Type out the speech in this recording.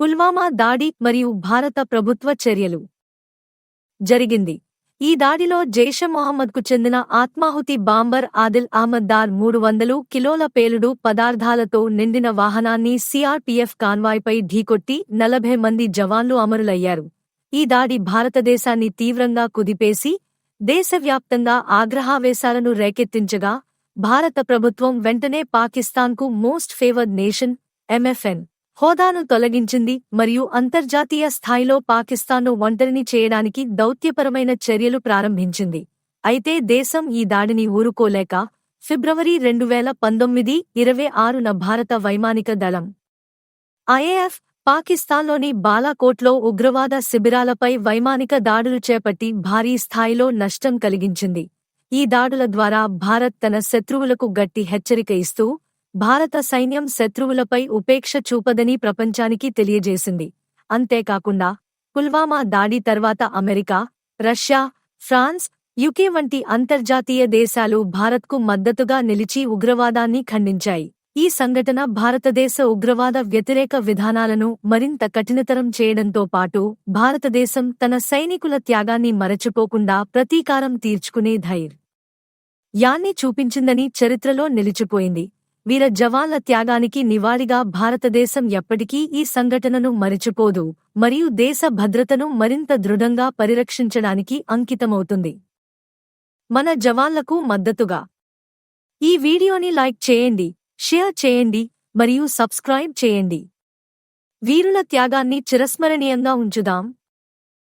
పుల్వామా దాడి మరియు భారత ప్రభుత్వ చర్యలు. జరిగింది. ఈ దాడిలో జైషె మొహమ్మద్కు చెందిన ఆత్మాహుతి బాంబర్ ఆదిల్ అహ్మద్ దార్ మూడు వందలు కిలోల పేలుడు పదార్థాలతో నిండిన వాహనాన్ని సిఆర్పీఎఫ్ కాన్వాయ్పై ఢీకొట్టి నలభై మంది జవాన్లు అమరులయ్యారు. ఈ దాడి భారతదేశాన్ని తీవ్రంగా కుదిపేసి దేశవ్యాప్తంగా ఆగ్రహావేశాలను రేకెత్తించగా భారత ప్రభుత్వం వెంటనే పాకిస్తాన్కు మోస్ట్ ఫేవర్డ్ నేషన్ ఎంఎఫ్ఎన్ హోదాను తొలగించింది మరియు అంతర్జాతీయ స్థాయిలో పాకిస్తాన్ను ఒంటరిని చేయడానికి దౌత్యపరమైన చర్యలు ప్రారంభించింది. అయితే దేశం ఈ దాడిని ఊరుకోలేక ఫిబ్రవరి రెండు వేల పంతొమ్మిది ఇరవై ఆరున భారత వైమానిక దళం ఐఏఎఫ్ పాకిస్తాన్లోని బాలాకోట్లో ఉగ్రవాద శిబిరాలపై వైమానిక దాడులు చేపట్టి భారీ స్థాయిలో నష్టం కలిగించింది. ఈ దాడుల ద్వారా భారత్ తన శత్రువులకు గట్టి హెచ్చరిక ఇస్తూ భారత సైన్యం శత్రువులపై ఉపేక్ష చూపదని ప్రపంచానికి తెలియజేసింది. అంతేకాకుండా పుల్వామా దాడి తర్వాత అమెరికా రష్యా ఫ్రాన్స్ యుకే వంటి అంతర్జాతీయ దేశాలు భారత్కు మద్దతుగా నిలిచి ఉగ్రవాదాన్ని ఖండించాయి. ఈ సంఘటన భారతదేశ ఉగ్రవాద వ్యతిరేక విధానాలను మరింత కఠినతరం చేయడంతో పాటు భారతదేశం తన సైనికుల త్యాగాన్ని మరచిపోకుండా ప్రతీకారం తీర్చుకునే ధైర్ యాన్ని చూపించిందని చరిత్రలో నిలిచిపోయింది. వీర జవాన్ల త్యాగానికి నివాళిగా భారతదేశం ఎప్పటికీ ఈ సంఘటనను మరిచిపోదు మరియు దేశ భద్రతను మరింత దృఢంగా పరిరక్షించడానికి అంకితమవుతుంది. మన జవాన్లకు మద్దతుగా. ఈ వీడియోని లైక్ చేయండి షేర్ చేయండి మరియు సబ్స్క్రైబ్ చేయండి. వీరుల త్యాగాన్ని చిరస్మరణీయంగా ఉంచుదాం.